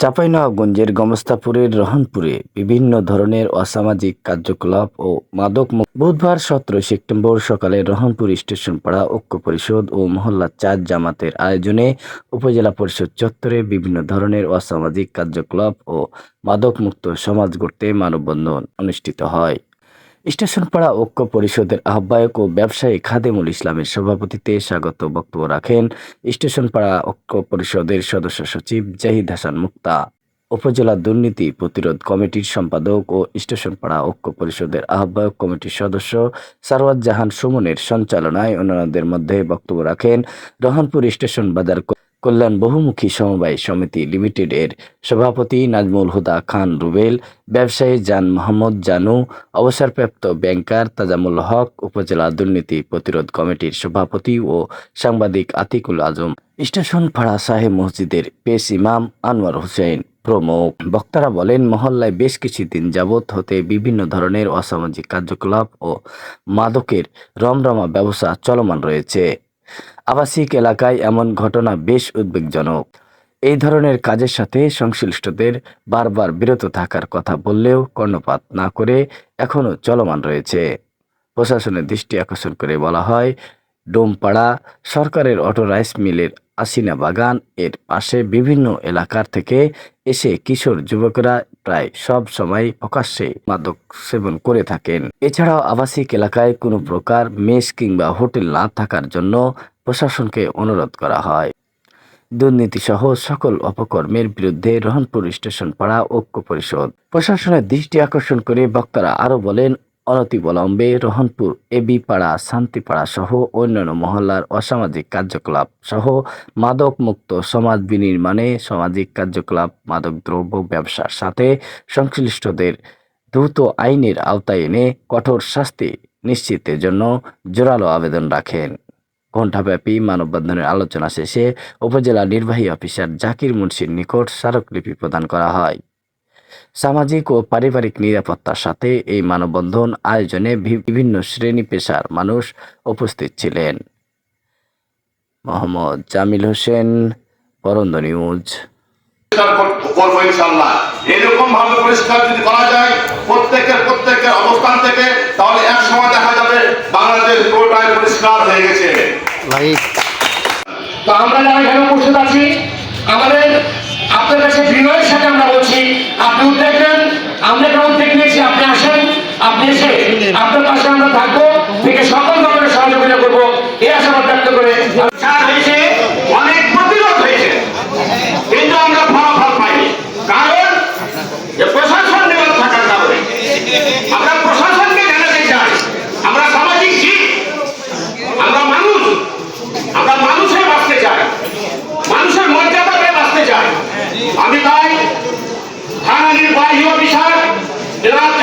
চাঁপাইনবাবগঞ্জের গমস্তাপুরের রহনপুরে বিভিন্ন ধরনের অসামাজিক কার্যকলাপ ও মাদক বুধবার সতেরো সেপ্টেম্বর সকালে রহনপুর স্টেশন পাড়া ঐক্য পরিষদ ও মহল্লা চার জামাতের আয়োজনে উপজেলা পরিষদ চত্বরে বিভিন্ন ধরনের অসামাজিক কার্যকলাপ ও মাদক মুক্ত সমাজ গড়তে মানববন্ধন অনুষ্ঠিত হয়। স্টেশনপাড়া ঐক্য পরিষদের আহ্বায়ক ও ব্যবসায়ী খাদেমুল ইসলামের সভাপতিত্বে স্বাগত বক্তব্য রাখেন স্টেশনপাড়া ঐক্য পরিষদের সদস্য সচিব জাহিদ হাসান মুক্তা। উপজেলা দুর্নীতি প্রতিরোধ কমিটির সম্পাদক ও স্টেশনপাড়া ঐক্য পরিষদের আহ্বায়ক কমিটির সদস্য সারওয়াত জাহান সুমনের সঞ্চালনায় অন্যান্যদের মধ্যে বক্তব্য রাখেন রহনপুর স্টেশন বাজার কল্যাণ বহুমুখী সমবায় সমিতি লিমিটেডের সভাপতি নাজমুল হুদা খান রুবেল, ব্যবসায়ী জান মোহাম্মদ জানু, অবসরপ্রাপ্ত ব্যাংকার তাজামুল হক, উপজেলা দুর্নীতি প্রতিরোধ কমিটির সভাপতি ও সাংবাদিক আতিকুল আজম, স্টেশন ফাড়া সাহেব মসজিদের পেশ ইমাম আনোয়ার হোসেন প্রমুখ। বক্তারা বলেন, মহল্লায় বেশ কিছুদিন যাবৎ হতে বিভিন্ন ধরনের অসামাজিক কার্যকলাপ ও মাদকের রমরমা ব্যবসা চলমান রয়েছে। আবাসিক এলাকায় এমন ঘটনা বেশ উদ্বেগজনক। এই ধরনের কাজের সাথে সংশ্লিষ্টদের বারবার বিরত থাকার কথা বললেও কর্ণপাত না করে এখনও চলমান রয়েছে। প্রশাসনের দৃষ্টি আকর্ষণ করে বলা হয়, ডোমপাড়া সরকারের অটো রাইস মিলের আসিনা বাগান এর পাশে বিভিন্ন এলাকার থেকে এসে কিশোর যুবকরা প্রায় সব সময় প্রকাশ্যে মাদক সেবন করে থাকেন। এছাড়াও আবাসিক এলাকায় কোনো প্রকার মেস কিংবা হোটেল না থাকার জন্য প্রশাসনকে অনুরোধ করা হয়। দুর্নীতি সহ সকল অপকর্মের বিরুদ্ধে রহনপুর স্টেশন পাড়া ঐক্য পরিষদ। প্রশাসনের দৃষ্টি আকর্ষণ করে বক্তারা আরও বলেন, অনতিবলম্বে রহনপুর এবি পাড়া, শান্তিপাড়া সহ অন্যান্য মহল্লার অসামাজিক কার্যকলাপ সহ মাদক মুক্ত সমাজ বিনির্মাণে সামাজিক কার্যকলাপ মাদক দ্রব্য ব্যবসার সাথে সংশ্লিষ্টদের দ্রুত আইনের আওতায় এনে কঠোর শাস্তি নিশ্চিতের জন্য জোরালো আবেদন রাখেন। ঘণ্টাব্যাপী মানববন্ধনের আলোচনা শেষে উপজেলা নির্বাহী অফিসার জাকির মুন্সির নিকট স্মারকলিপি প্রদান করা হয়। সামাজিক ও পারিবারিক নিরাপত্তার সাথে এই মানববন্ধন আয়োজনে বিভিন্ন শ্রেণি পেশার মানুষ উপস্থিত ছিলেন। মোহাম্মদ জামিল হোসেন পরন্দ নিউজ। এরকম ভাবে পরিষ্কার যদি করা যায়, প্রত্যেকের প্রত্যেকের অবস্থান বাংলাদেশ পুরোটাই পরিষ্কার হয়ে গেছে। তো আমরা যারা এখানে উপস্থিত আছি আমাদের আপনার কাছে বিনয়ের সাথে আমরা বলছি আপনি উদ্যোগ আমরা গ্রাম থেকে নিয়েছি আপনি আসেন আপনি এসে আপনার পাশে আমরা থাকব থেকে সব সেনাবাহিনীর বাহ্য অফিসার জেনারেল